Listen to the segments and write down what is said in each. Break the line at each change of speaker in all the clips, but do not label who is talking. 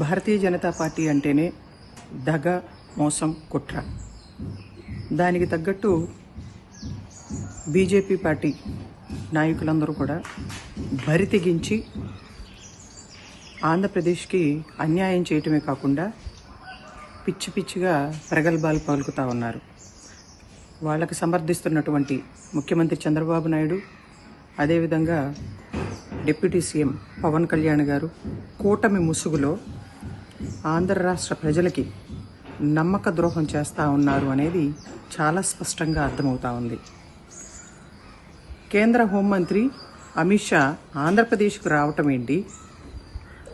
Bharatiya Janata party అంటేనే దగ మోసం కుట్ర. దానికి తగ్గట్టు బీజేపీ పార్టీ నాయకులందరూ కూడా బరి తెగించి ఆంధ్రప్రదేశ్కి అన్యాయం చేయటమే కాకుండా పిచ్చి పిచ్చిగా ప్రగల్భాలు పలుకుతూ ఉన్నారు. వాళ్ళకి సమర్థిస్తున్నటువంటి ముఖ్యమంత్రి చంద్రబాబు నాయుడు అదేవిధంగా డిప్యూటీ సీఎం పవన్ కళ్యాణ్ గారు కూటమి ముసుగులో ఆంధ్ర రాష్ట్ర ప్రజలకి నమ్మక ద్రోహం చేస్తూ ఉన్నారు అనేది చాలా స్పష్టంగా అర్థమవుతా ఉంది. కేంద్ర హోంమంత్రి అమిత్ షా ఆంధ్రప్రదేశ్కు రావటం ఏంటి?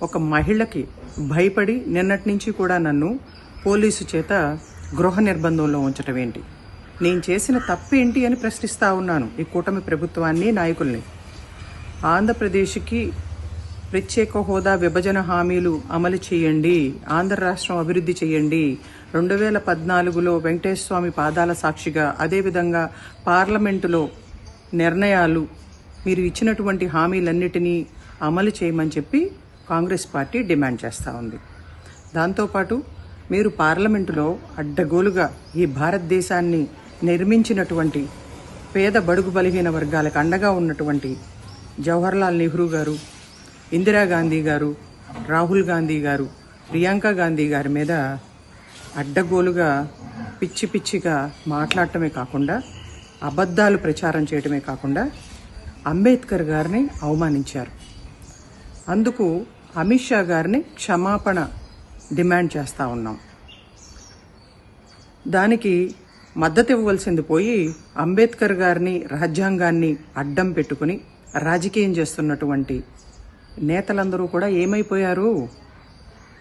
ఒక మహిళకి భయపడి నిన్నటి నుంచి కూడా నన్ను పోలీసు చేత గృహ నిర్బంధంలో ఉంచటం ఏంటి? నేను చేసిన తప్పేంటి అని ప్రశ్నిస్తూ ఉన్నాను ఈ కూటమి ప్రభుత్వాన్ని నాయకుల్ని. ఆంధ్రప్రదేశ్కి ప్రత్యేక హోదా విభజన హామీలు అమలు చేయండి ఆంధ్ర రాష్ట్రం అభివృద్ధి చేయండి. రెండు వేల పద్నాలుగులో వెంకటేశ్వర స్వామి పాదాల సాక్షిగా అదేవిధంగా పార్లమెంటులో నిర్ణయాలు మీరు ఇచ్చినటువంటి హామీలన్నిటినీ అమలు చేయమని చెప్పి కాంగ్రెస్ పార్టీ డిమాండ్ చేస్తూ ఉంది. దాంతోపాటు మీరు పార్లమెంటులో అడ్డగోలుగా ఈ భారతదేశాన్ని నిర్మించినటువంటి పేద బడుగు బలహీన వర్గాలకు అండగా ఉన్నటువంటి జవహర్లాల్ నెహ్రూ గారు ఇందిరాగాంధీ గారు రాహుల్ గాంధీ గారు ప్రియాంక గాంధీ గారి మీద అడ్డగోలుగా పిచ్చి పిచ్చిగా మాట్లాడటమే కాకుండా అబద్ధాలు ప్రచారం చేయటమే కాకుండా అంబేద్కర్ గారిని అవమానించారు. అందుకు అమిత్ షా గారిని క్షమాపణ డిమాండ్ చేస్తూ ఉన్నాం. దానికి మద్దతు ఇవ్వవలసింది పోయి అంబేద్కర్ గారిని రాజ్యాంగాన్ని అడ్డం పెట్టుకుని రాజకీయం చేస్తున్నటువంటి నేతలందరూ కూడా ఏమైపోయారు?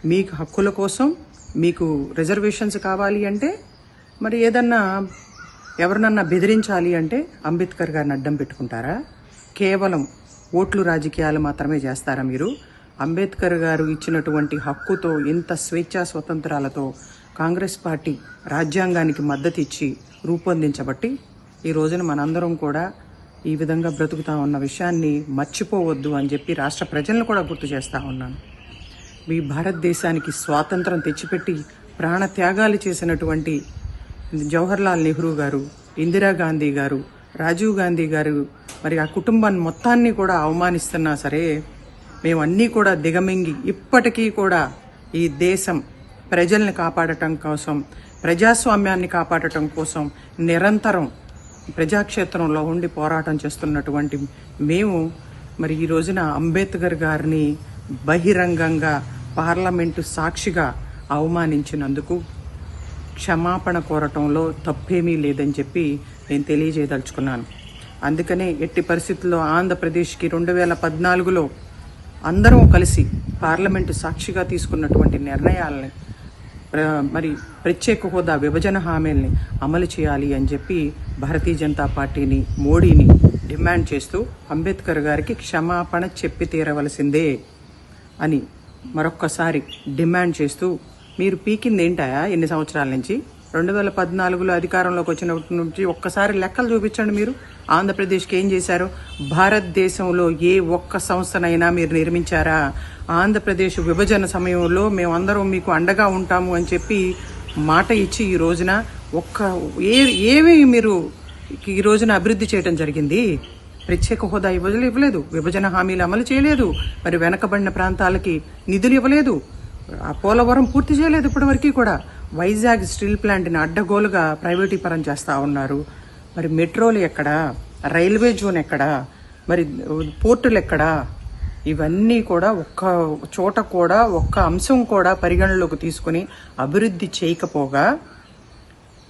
మీకు హక్కుల కోసం మీకు రిజర్వేషన్స్ కావాలి అంటే మరి ఏదన్నా ఎవరినన్నా బెదిరించాలి అంటే అంబేద్కర్ గారిని అడ్డం పెట్టుకుంటారా? కేవలం ఓట్లు రాజకీయాలు మాత్రమే చేస్తారా మీరు? అంబేద్కర్ గారు ఇచ్చినటువంటి హక్కుతో ఇంత స్వేచ్ఛా స్వతంత్రాలతో కాంగ్రెస్ పార్టీ రాజ్యాంగానికి మద్దతు ఇచ్చి రూపొందించబట్టి ఈ రోజున మనందరం కూడా ఈ విధంగా బ్రతుకుతా ఉన్న విషయాన్ని మర్చిపోవద్దు అని చెప్పి రాష్ట్ర ప్రజలను కూడా గుర్తు చేస్తా ఉన్నాను. మీ భారతదేశానికి స్వాతంత్రం తెచ్చిపెట్టి ప్రాణ త్యాగాలు చేసినటువంటి జవహర్లాల్ నెహ్రూ గారు ఇందిరాగాంధీ గారు రాజీవ్ గాంధీ గారు మరి ఆ కుటుంబాన్ని మొత్తాన్ని కూడా అవమానిస్తున్నా సరే మేమన్నీ కూడా దిగమింగి ఇప్పటికీ కూడా ఈ దేశం ప్రజల్ని కాపాడటం కోసం ప్రజాస్వామ్యాన్ని కాపాడటం కోసం నిరంతరం ప్రజాక్షేత్రంలో ఉండి పోరాటం చేస్తున్నటువంటి మేము మరి ఈ రోజున అంబేద్కర్ గారిని బహిరంగంగా పార్లమెంటు సాక్షిగా అవమానించినందుకు క్షమాపణ కోరటంలో తప్పేమీ లేదని చెప్పి నేను తెలియజేయదలుచుకున్నాను. అందుకనే ఎట్టి పరిస్థితుల్లో ఆంధ్రప్రదేశ్కి రెండు వేల పద్నాలుగులో అందరం కలిసి పార్లమెంటు సాక్షిగా తీసుకున్నటువంటి నిర్ణయాలని మరి ప్రత్యేక హోదా విభజన హామీల్ని అమలు చేయాలి అని చెప్పి భారతీయ జనతా పార్టీని మోడీని డిమాండ్ చేస్తూ అంబేద్కర్ గారికి క్షమాపణ చెప్పి తీరవలసిందే అని మరొక్కసారి డిమాండ్ చేస్తూ మీరు పీకింది ఏంటాయా ఎన్ని సంవత్సరాల నుంచి? రెండు వేల పద్నాలుగులో అధికారంలోకి వచ్చినప్పటి నుంచి ఒక్కసారి లెక్కలు చూపించండి మీరు. ఆంధ్రప్రదేశ్కి ఏం చేశారు? భారతదేశంలో ఏ ఒక్క సంస్థనైనా మీరు నిర్మించారా? ఆంధ్రప్రదేశ్ విభజన సమయంలో మేమందరం మీకు అండగా ఉంటాము అని చెప్పి మాట ఇచ్చి ఈ రోజున ఒక్క ఏ ఏమి మీరు ఈ రోజున అభివృద్ధి చేయడం జరిగింది? ప్రత్యేక హోదా ఇవ్వలేదు ఇవ్వలేదు. విభజన హామీలు అమలు చేయలేదు. మరి వెనకబడిన ప్రాంతాలకి నిధులు ఇవ్వలేదు. ఆ పోలవరం పూర్తి చేయలేదు ఇప్పటివరకు కూడా. వైజాగ్ స్టీల్ ప్లాంట్ని అడ్డగోలుగా ప్రైవేటీకరణ చేస్తూ ఉన్నారు. మరి మెట్రోలు ఎక్కడా? రైల్వే జోన్ ఎక్కడా? మరి పోర్టులు ఎక్కడా? ఇవన్నీ కూడా ఒక్క చోట కూడా ఒక్క అంశం కూడా పరిగణలోకి తీసుకుని అభివృద్ధి చేయకపోగా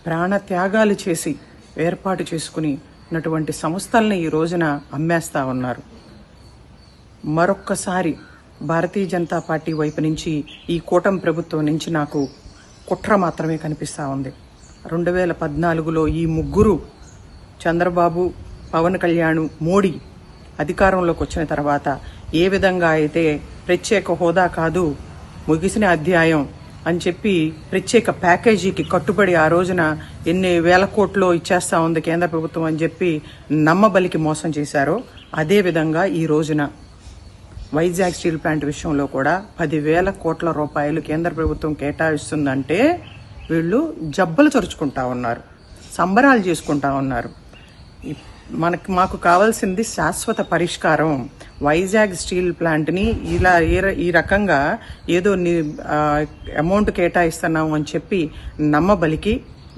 ప్రాణ త్యాగాలు చేసి ఏర్పాటు చేసుకుని ఉన్నటువంటి సంస్థల్ని ఈ రోజున అమ్మేస్తా ఉన్నారు. మరొక్కసారి భారతీయ జనతా పార్టీ వైపు నుంచి ఈ కూటమి ప్రభుత్వం నుంచి నాకు కుట్ర మాత్రమే కనిపిస్తూ ఉంది. రెండు వేల పద్నాలుగులో ఈ ముగ్గురు చంద్రబాబు పవన్ కళ్యాణ్ మోడీ అధికారంలోకి వచ్చిన తర్వాత ఏ విధంగా అయితే ప్రత్యేక హోదా కాదు ముగిసిన అధ్యాయం అని చెప్పి ప్రత్యేక ప్యాకేజీకి కట్టుబడి ఆ రోజున ఎన్ని వేల కోట్లు ఇచ్చేస్తా ఉంది కేంద్ర ప్రభుత్వం అని చెప్పి నమ్మబలికి మోసం చేశారో అదే విధంగా ఈ రోజున వైజాగ్ స్టీల్ ప్లాంట్ విషయంలో కూడా పదివేల కోట్ల రూపాయలు కేంద్ర ప్రభుత్వం కేటాయిస్తుందంటే వీళ్ళు జబ్బలు చరుచుకుంటా ఉన్నారు సంబరాలు చేసుకుంటా ఉన్నారు. మనకు మాకు కావాల్సింది శాశ్వత పరిష్కారం. వైజాగ్ స్టీల్ ప్లాంట్ని ఇలా ఏ ఈ రకంగా ఏదో అమౌంట్ కేటాయిస్తున్నాము అని చెప్పి నమ్మబలికి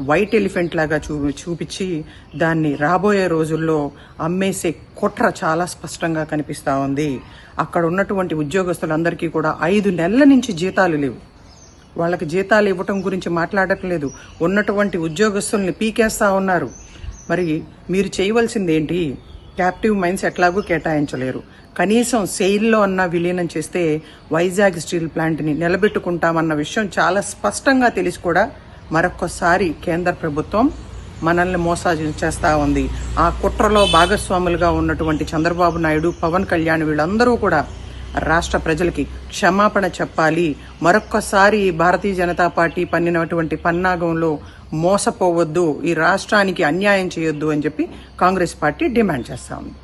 వైట్ ఎలిఫెంట్ లాగా చూ చూపించి దాన్ని రాబోయే రోజుల్లో అమ్మేసే కుట్ర చాలా స్పష్టంగా కనిపిస్తూ ఉంది. అక్కడ ఉన్నటువంటి ఉద్యోగస్తులందరికీ కూడా ఐదు నెలల నుంచి జీతాలు లేవు. వాళ్ళకి జీతాలు ఇవ్వటం గురించి మాట్లాడట్లేదు. ఉన్నటువంటి ఉద్యోగస్తుల్ని పీకేస్తా ఉన్నారు. మరి మీరు చేయవలసింది ఏంటి క్యాప్టివ్ మైన్స్ ఎట్లాగూ కేటాయించలేరు. కనీసం సెయిల్లో అన్న విలీనం చేస్తే వైజాగ్ స్టీల్ ప్లాంట్ని నిలబెట్టుకుంటామన్న విషయం చాలా స్పష్టంగా తెలిసి కూడా మరొకసారి కేంద్ర ప్రభుత్వం మనల్ని మోసాజం చేస్తూ ఉంది. ఆ కుట్రలో భాగస్వాములుగా ఉన్నటువంటి చంద్రబాబు నాయుడు పవన్ కళ్యాణ్ వీళ్ళందరూ కూడా రాష్ట్ర ప్రజలకి క్షమాపణ చెప్పాలి. మరొక్కసారి భారతీయ జనతా పార్టీ పన్నినటువంటి పన్నాగంలో మోసపోవద్దు ఈ రాష్ట్రానికి అన్యాయం చేయొద్దు అని చెప్పి కాంగ్రెస్ పార్టీ డిమాండ్ చేస్తా ఉంది.